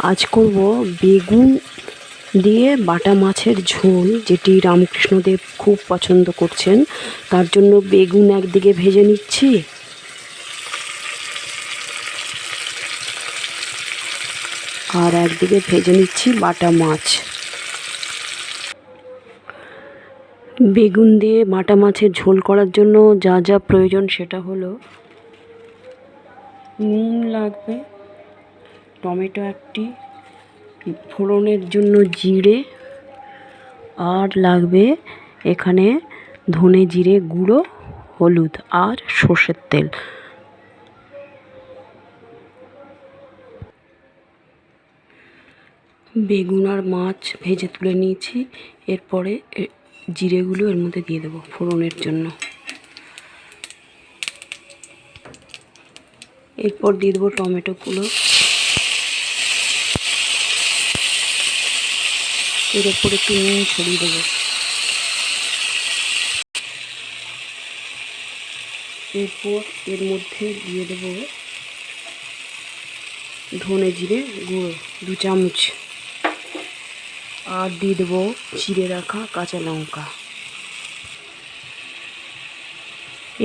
আজ করব বেগুন দিয়ে বাটা মাছের ঝোল, যেটি রামকৃষ্ণদেব খুব পছন্দ করছেন। তার জন্য বেগুন একদিকে ভেজে নিচ্ছি। আর একদিকে ভেজে নিচ্ছি বাটা মাছ। বেগুন দিয়ে বাটা মাছের ঝোল করার জন্য যা যা প্রয়োজন সেটা হলো নুন লাগবে টমেটো একটি ফোড়নের জন্য জিরে আর লাগবে এখানে ধনে জিরে গুঁড়ো, হলুদ আর সর্ষের তেল। বেগুন আর মাছ ভেজে তুলে নিয়েছি। এরপরে জিরেগুলো এর মধ্যে দিয়ে দেবো ফোড়নের জন্য। এরপর দিয়ে দেবো টমেটোগুলো। এর ওপর একটু নুন ছড়িয়ে দেবো। এরপর এর মধ্যে দিয়ে দেবো ধনে জিরে গুঁড়ো, দু চামচ। আর দিয়ে দেবো চিড়ে রাখা কাঁচা লঙ্কা।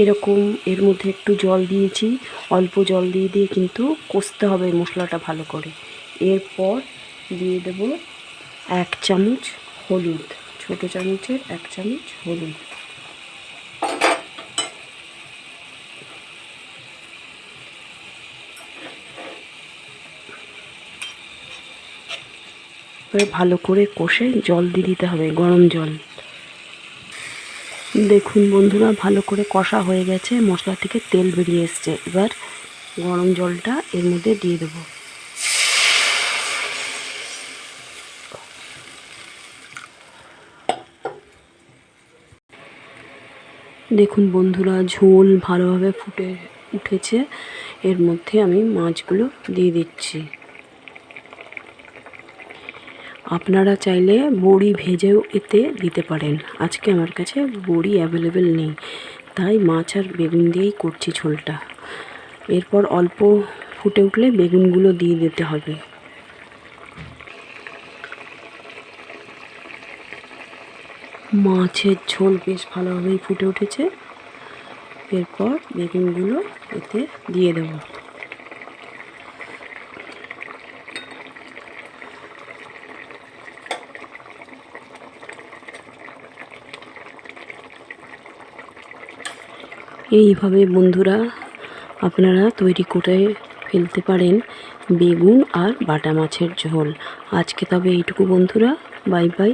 এরকম এর মধ্যে একটু জল দিয়েছি, অল্প জল দিয়ে দিয়ে কিন্তু কষতে হবে মশলাটা ভালো করে। এরপর দিয়ে দেব এক চামচ হলুদ, ছোট চামচের এক চামচ হলুদ। এবারে ভালো করে কষে জল দিয়ে দিতে হবে, গরম জল। দেখুন বন্ধুরা, ভালো করে কষা হয়ে গেছে, মশলা থেকে তেল বেরিয়ে এসছে। এবার গরম জলটা এর মধ্যে দিয়ে দেবো। দেখুন বন্ধুরা, ঝোল ভালোভাবে ফুটে উঠেছে। এর মধ্যে আমি মাছগুলো দিয়ে দিচ্ছি। আপনারা চাইলে বড়ি ভেজেও এতে দিতে পারেন। আজকে আমার কাছে বড়ি অ্যাভেলেবেল নেই, তাই মাছ আর বেগুন দিয়েই করছি ঝোলটা। এরপর অল্প ফুটে উঠলে বেগুনগুলো দিয়ে দিতে হবে। মাছের ঝোল বেশ ভালোভাবেই ফুটে উঠেছে। এরপর বেগুনগুলো এতে দিয়ে দেবো। এইভাবে বন্ধুরা আপনারা তৈরি করে ফেলতে পারেন বেগুন আর বাটা মাছের ঝোল। আজকে তবে এইটুকু বন্ধুরা। Bye bye.